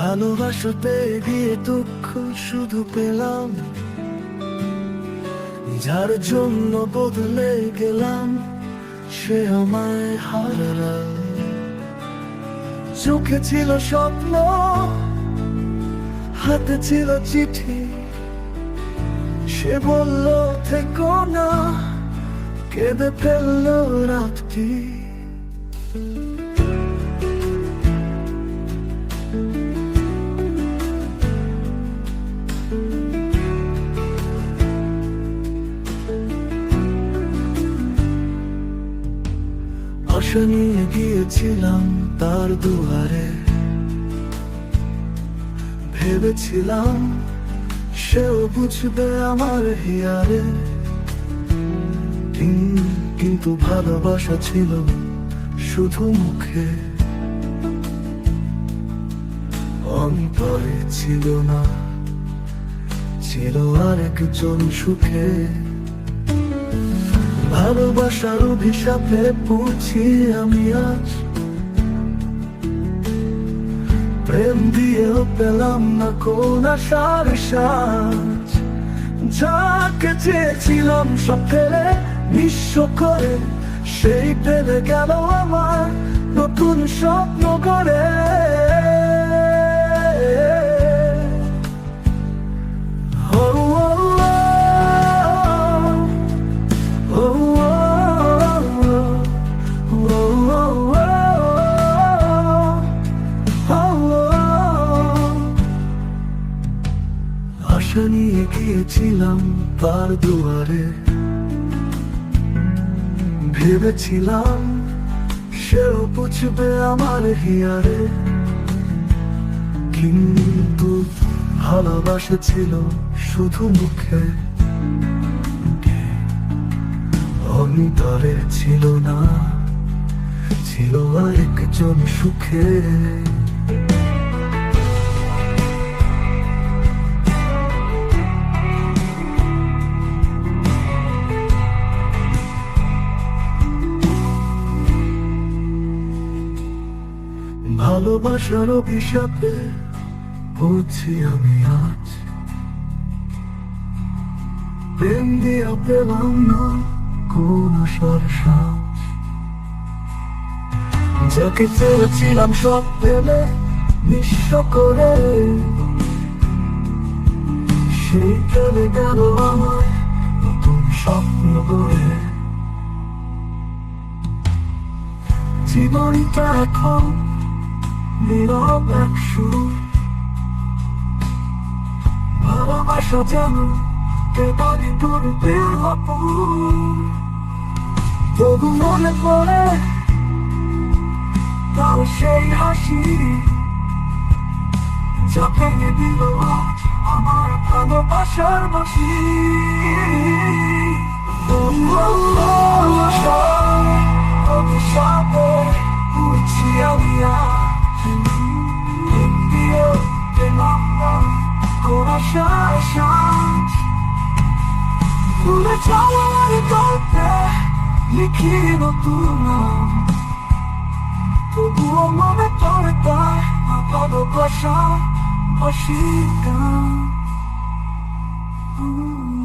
ভালোবাসা পেয়ে গিয়ে দুঃখ শুধু পেলাম। যার জন্য বদলে গেলাম, সে আমায় হারা চোখে ছিল স্বপ্ন, হাতে ছিল চিঠি। সে বলল, থেকো না, কেঁদে ফেলল রাতটি। আশা নিয়ে গিয়েছিলাম তার দুয়ারে। ভেবেছিলাম সেও বুঝবে আমার হিয়ারে। কিন- কিন্তু ভালোবাসা ছিল শুধু মুখে। অন্তরে ছিল না, ছিল আরেকজন সুখে। ভালোবাসার অভিশাপে পড়ছি আমি আজ। প্রেম দিয়েও পেলাম না কোন আশার সাজ। যাকে চেয়েছিলাম সব ফেলে নিঃস্ব করে, সেই পেলে গেল আমার নতুন স্বপ্ন করে গিয়েছিলাম তার দুয়ারে। ভেবেছিলাম সেও বুঝবে আমার হিয়ারে। কিন্তু ভালোবাসা ছিল শুধু মুখে। অন্তরে ছিল না, ছিল আরেকজন সুখে। ভালোবাসার অভিশাপে পড়ছি আমি আজ। প্রেম দিয়া পেলাম না কোন যাকে চেয়েছিলাম সব পেলে নিঃস্ব করে। সেই চলে গেল আমার নতুন স্বপ্ন করে জীবনটা এখন নীরব এক সুর যেন কেবলই পূর্বে অপুর তবু মনে পড়ে সেই হাসি যা ভেঙে দিল আমার ভালোবাসার বাসি Una tavola di golpe, lichidi notturno Tu tuo nome torreta, ma podo basha, bashikan mm -hmm.